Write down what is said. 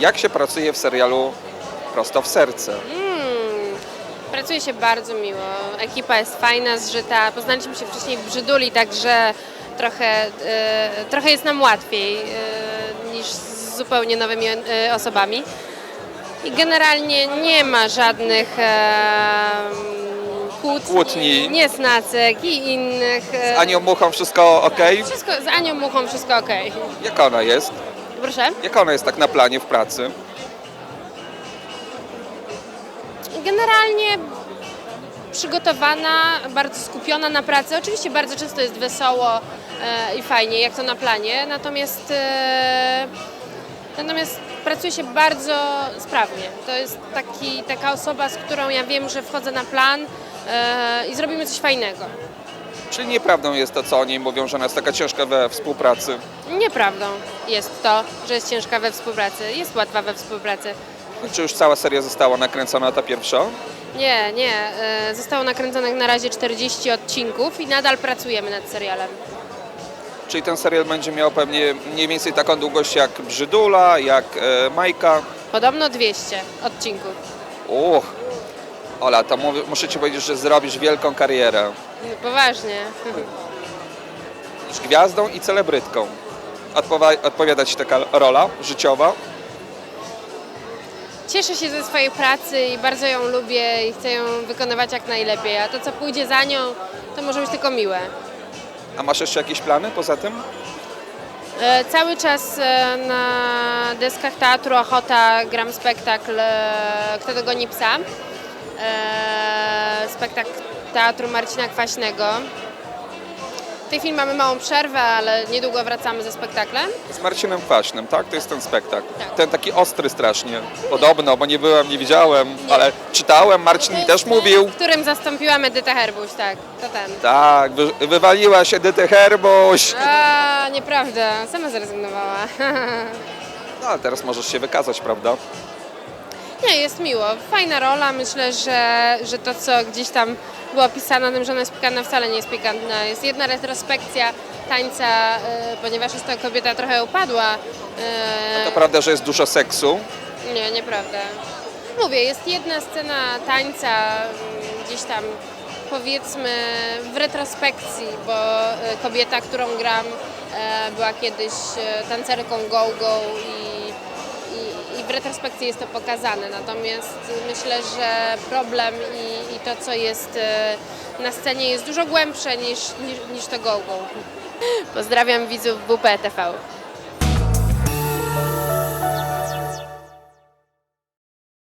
Jak się pracuje w serialu Prosto w serce? Mm, pracuje się bardzo miło. Ekipa jest fajna, zżyta. Poznaliśmy się wcześniej w Brzyduli, także trochę, e, trochę jest nam łatwiej e, niż z zupełnie nowymi e, osobami. I generalnie nie ma żadnych e, kłótni, Kłótni. niesnacek i innych. e, Anią Muchą wszystko ok? Wszystko, z Anią Muchą wszystko ok. Jak ona jest? Proszę? Jak ona jest tak na planie w pracy? Generalnie przygotowana, bardzo skupiona na pracy. Oczywiście bardzo często jest wesoło e, i fajnie, jak to na planie, natomiast, e, natomiast pracuje się bardzo sprawnie. To jest taki, taka osoba, z którą ja wiem, że wchodzę na plan e, i zrobimy coś fajnego. Czyli nieprawdą jest to, co oni mówią, że ona jest taka ciężka we współpracy. Nieprawdą jest to, że jest ciężka we współpracy. Jest łatwa we współpracy. Czy już cała seria została nakręcona, ta pierwsza? Nie, nie. e, Zostało nakręconych na razie 40 odcinków i nadal pracujemy nad serialem. Czyli ten serial będzie miał pewnie mniej więcej taką długość jak Brzydula, jak e, Majka. Podobno 200 odcinków. Uch, Ola, to muszę Ci powiedzieć, że zrobisz wielką karierę. Poważnie. Będziesz gwiazdą i celebrytką. Odpowa- odpowiada Ci taka rola życiowa? Cieszę się ze swojej pracy i bardzo ją lubię i chcę ją wykonywać jak najlepiej. A to, co pójdzie za nią, to może być tylko miłe. A masz jeszcze jakieś plany poza tym? E, Cały czas e, na deskach teatru Ochota gram spektakl e, Kto dogoni psa. E, Spektakl teatru Marcina Kwaśnego. W tej chwili mamy małą przerwę, ale niedługo wracamy ze spektaklem. Z Marcinem Kwaśnym, tak? To jest ten spektakl. Tak. Ten taki ostry strasznie. Podobno, bo nie byłem, nie widziałem, Nie. ale czytałem, Marcin mi też mówił. W którym zastąpiłam Edytę Herbuś, tak, to ten. Tak, wy, wywaliła się Edytę Herbuś. A, nieprawda, sama zrezygnowała. No, ale teraz możesz się wykazać, prawda? Nie, jest miło. Fajna rola. Myślę, że, że to, co gdzieś tam było pisane o tym, że ona jest pikantna, wcale nie jest pikantna. Jest jedna retrospekcja tańca, y, ponieważ jest to kobieta trochę upadła. y, To prawda, że jest dużo seksu. Nie, nieprawda. Mówię, jest jedna scena tańca mm, gdzieś tam powiedzmy w retrospekcji, bo y, kobieta, którą gram e, była kiedyś e, tancerką go-go i, retrospekcji jest to pokazane. Natomiast myślę, że problem i, i to, co jest e, na scenie jest dużo głębsze niż, niż, niż to go-go. Pozdrawiam widzów WP TV.